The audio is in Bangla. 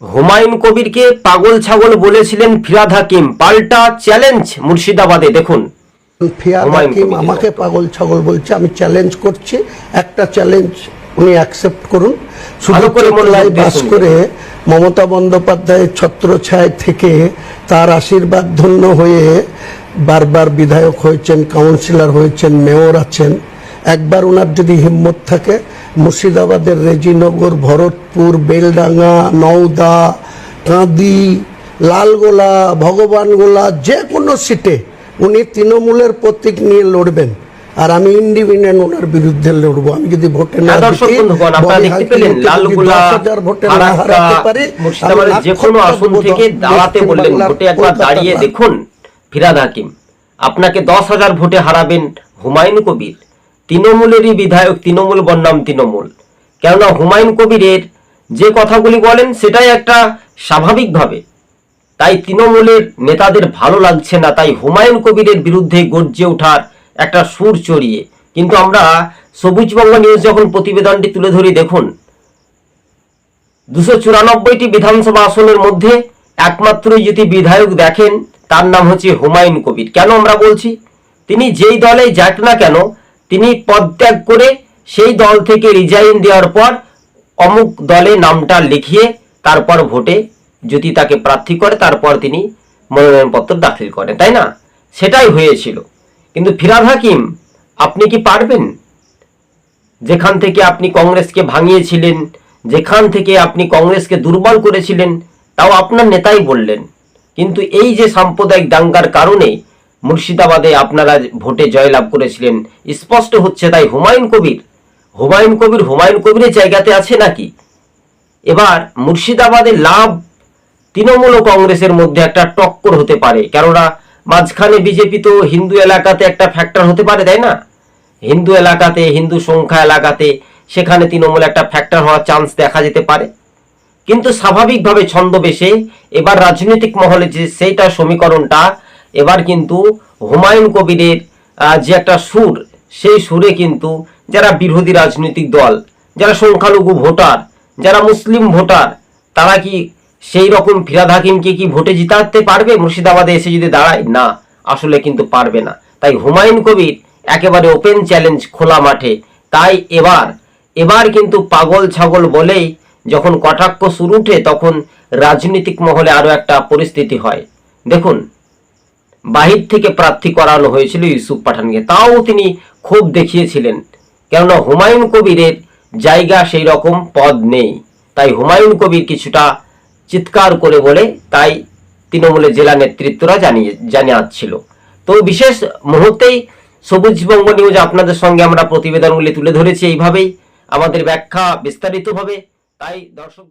হুমায়ুন কবিরকে পাগল ছাগল বলেছিলেন ফিরাদ হাকিম পাল্টা চ্যালেঞ্জ মুর্শিদাবাদে দেখুন। হাকিম আমাকে পাগল ছাগল বলছে আমি চ্যালেঞ্জ করছি একটা চ্যালেঞ্জ উনি অ্যাকসেপ্ট করুন। শুধু করে মনোযোগ বাস করে মমতা বন্দ্যোপাধ্যায়ের ছত্রছায় থেকে তার আশীর্বাদ ধন্য হয়ে বারবার বিধায়ক হয়েছেন কাউন্সিলর হয়েছেন মেয়র আছেন। একবার ওনার যদি হিম্মত থাকে মুর্শিদাবাদের রেজিনগর ভরতপুর বেলডাঙ্গা নওদা কাঁদি লালগোলা ভগবানগোলা যে কোনো সিটে উনি তৃণমূলের প্রতীক নিয়ে লড়বেন। আর আমি ইন্ডিপেন্ডেন্ট ওনার বিরুদ্ধে লড়বো। আমি যদি ভোটে না হ্যাঁ, দর্শক জিতি, বন্ধুগণ আপনারা ববি দেখতে পেলেন হাকিমকে যদি লালগোলা 10,000 ভোটে না হারাতে পারি, যে কোনো আসন থেকে দাঁড়াতে বললেন। ভোটে একবার দাঁড়িয়ে দেখুন ফিরাদ হাকিম। আপনাকে দশ হাজার ভোটে হারাবেন হুমায়ুন কবির। তৃণমূলেরই বিধায়ক তৃণমূল বন্যাম তৃণমূল। কেননা হুমায়ুন কবিরের যে কথাগুলি বলেন, সেটাই একটা স্বাভাবিকভাবে। তাই তৃণমূলের নেতাদের ভালো লাগছে না, তাই হুমায়ুন কবিরের বিরুদ্ধে গর্জে ওঠার একটা সুর চড়িয়ে। কিন্তু আমরা সবুজবঙ্গ নিউজ যখন প্রতিবেদনটি তুলে ধরি, দেখুন, দুশো চুরানব্বইটি বিধানসভা আসনের মধ্যে একমাত্রই যদি বিধায়ক দেখেন, তার নাম হচ্ছে হুমায়ুন কবির। কেন আমরা বলছি? তিনি যেই দলে যাক না কেন তিনি পদত্যাগ করে সেই দল থেকে রিজাইন দেওয়ার পর অমুক দলে নামটা লিখিয়ে তারপর ভোটে যদি তাকে প্রার্থী করে, তারপর তিনি মনোনয়নপত্র দাখিল করেন, তাই না? সেটাই হয়েছিল। কিন্তু ফিরাদ হাকিম, আপনি কি পারবেন? যেখান থেকে আপনি কংগ্রেসকে ভাঙিয়েছিলেন, যেখান থেকে আপনি কংগ্রেসকে দুর্বল করেছিলেন, তাও আপনার নেতাই বললেন। কিন্তু এই যে সাম্প্রদায়িক দাঙ্গার কারণে মুর্শিদাবাদে আপনারা ভোটে জয়লাভ করেছিলেন। স্পষ্ট হচ্ছে তাই হুমায়ুন কবির। হুমায়ুন কবির, হুমায়ুন কবিরের জায়গাতে আছে নাকি? এবার মুর্শিদাবাদে লাভ তৃণমূল কংগ্রেসের মধ্যে একটা টক্কর হতে পারে। কেননা মাঝখানে বিজেপি তো হিন্দু এলাকাতে একটা ফ্যাক্টর হতে পারে, তাই না? হিন্দু এলাকাতে, হিন্দু সংখ্যা এলাকাতে সেখানে তৃণমূল একটা ফ্যাক্টর হওয়ার চান্স দেখা যেতে পারে। কিন্তু স্বাভাবিকভাবে ছন্দবেশে এবার রাজনৈতিক মহলে যে সেইটা সমীকরণটা এবার কিন্তু হুমায়ুন কবিরের যে একটা সুর, সেই সুরে কিন্তু যারা বিরোধী রাজনৈতিক দল, যারা সংখ্যালঘু ভোটার, যারা মুসলিম ভোটার, তারা কি সেই রকম ফিরাদ হাকিমকে কি ভোটে জিতাতে পারবে? মুর্শিদাবাদে এসে যদি দাঁড়ায়, না, আসলে কিন্তু পারবে না। তাই হুমায়ুন কবির একেবারে ওপেন চ্যালেঞ্জ খোলা মাঠে। তাই এবার এবার কিন্তু পাগল ছাগল বলেই যখন কটাক্ষ শুরু উঠে, তখন রাজনৈতিক মহলে আরও একটা পরিস্থিতি হয়। দেখুন বাহির থেকে প্রার্থী করানো হয়েছিল ইউসুফ পাঠানকে। তাও তিনি ক্ষোভ দেখিয়েছিলেন, কেননা হুমায়ুন কবিরের জায়গা সেই রকম পদ নেই। তাই হুমায়ুন কবির কিছুটা চিৎকার করে বলে, তাই তৃণমূলের জেলা নেতৃত্বরা জানিয়ে, জানিয়েছিল। তো বিশেষ মুহূর্তেই সবুজবঙ্গ নিউজ আপনাদের সঙ্গে আমরা প্রতিবেদনগুলি তুলে ধরেছি এইভাবেই। আমাদের ব্যাখ্যা বিস্তারিতভাবে, তাই দর্শক